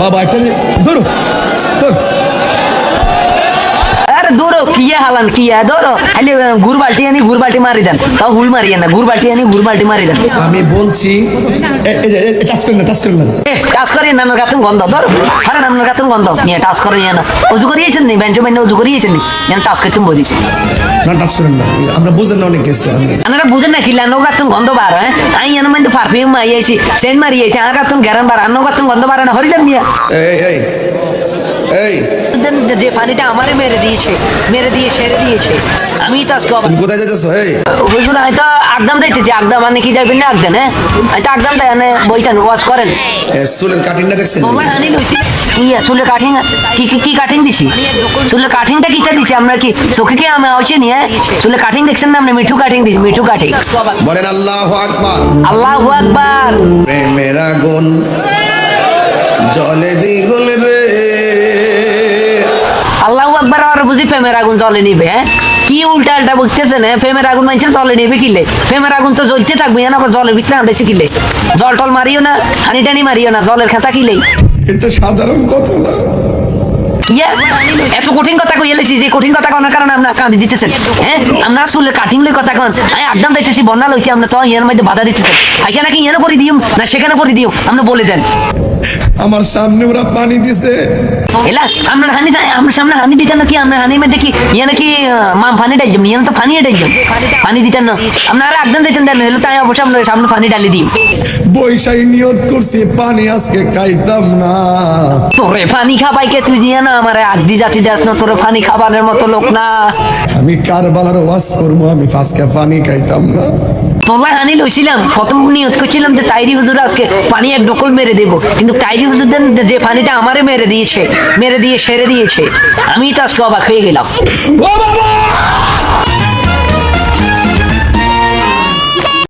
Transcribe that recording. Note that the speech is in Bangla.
বাবা একটা ধরো ধরো আরে দৌড়ো কিয়া হালান কিয়া দৌড়ো। খালি গুড় বালটি আনি গুড় বালটি মারি দেন। তাও হুল মারিয়ে না গুড় বালটি আনি গুড় বালটি মারি দেন। আমি বলছি টাচ করেন না টাচ করেন না টাচ করি নামের গাতুন গন্ধ ধর। আরে নামের গাতুন গন্ধ। নিয়ে টাচ করে নিয়ে না উজু করিয়েছেন নি? বেঞ্চ বেঞ্চ উজু করিয়েছেন নি? যেন টাচ করতে বলিছি না টাচ করেন না। আমরা বুঝেন না অনেক কিছু। আমি আপনারা বুঝেন না কিলা নো গাতুন গন্ধ বার হ্যাঁ আই এর মধ্যে পারফিউম মারিয়েছি সেন মারিয়েছি আর গাতুন গ্যারান বার আর নো গাতুন গন্ধ বার না এই এই এই। যে পানিটা আমারে মেরে দিয়েছে মেরে দিয়ে সেরে দিয়েছে। আমি টাচ করব তুমি কোথায় যাইতেছো? এই। হুজুর হয়তো আকদাম দিতেছি আকদাম মানে কি যাবেন না আকদাম হ্যাঁ হয়তো আকদাম দেয় মানে বইটান ওয়াজ করেন। চুলের দেখছেন? মোবাইল আনি লইছি। কি চুলে কাটিং কি কি কি কাটিং দিছি? চুলে কাটিংটা কিটা দিছি? আমরা কি চোখে কি আমি আওছে নি হ্যাঁ? চুলে কাটিং দেখছেন না আমরা? মিঠু কাটিং দিছি মিঠু কাটিং বলেন আল্লাহু আকবার। আল্লাহু আকবার। প্রেমের আগুন প্রেমের আগুন জ্বলে নিবে হ্যাঁ? কি উল্টা আল্টা বুঝতেছেন হ্যাঁ প্রেমের আগুন মানছে জ্বলে নিবে কিলে? প্রেমের আগুন তো জ্বলতে থাকবে না জলের ভিতরে আনতেছে কিলে? জল টল মারিও না হানি টানি মারিও না জলের খাতা কিলেই এটা সাধারণ কথা না। এত কঠিন কথা কই এলেছি যে কঠিন কথা কনার কারণে আপনার কাঁদি দিতেছেন হ্যাঁ? আমরা আসলে কাটিং লই কথা কন আমি একদম দিতেছি বন্যা লইছি আমরা তো ইয়ার মধ্যে বাধা দিতেছেন। এখানে কি ইয়ানে করে দিও না সেখানে করে দিও আমরা বলে দেন। আমার সামনে ওরা পানি দিছে। এলা আমরা হানি আমরা সামনে হানি দিতেন না কি আমরা হানি মধ্যে কি ইয়ানে কি আহ, মাম ফানি ডাইলাম ইয়ানে তো ফানি দিতেন না। আপনারা একদম দিতেন দেন হলে তাই অবশ্যই আমরা সামনে পানি ডালি দিই। বৈশাখী নিয়ত করছি পানি আজকে খাইতাম না। তোরে পানি খাবাই কে তুই জিয়া না? আমার আগদি জাতি দাস না তোরে পানি খাবারের মতো লোক না। আমি কারবালার ওয়াজ করব আমি ফাঁসকে পানি খাইতাম না। তোলা হানি লইছিলাম, প্রথম নিয়ত করছিলাম যে তাইরি হুজুর আজকে পানি এক ডকল মেরে দেবো। কিন্তু তাইরি হুজুর দেন যে পানিটা আমারে মেরে দিয়েছে, মেরে দিয়ে সেরে দিয়েছে, আমি তো আজকে অবাক হয়ে গেলাম।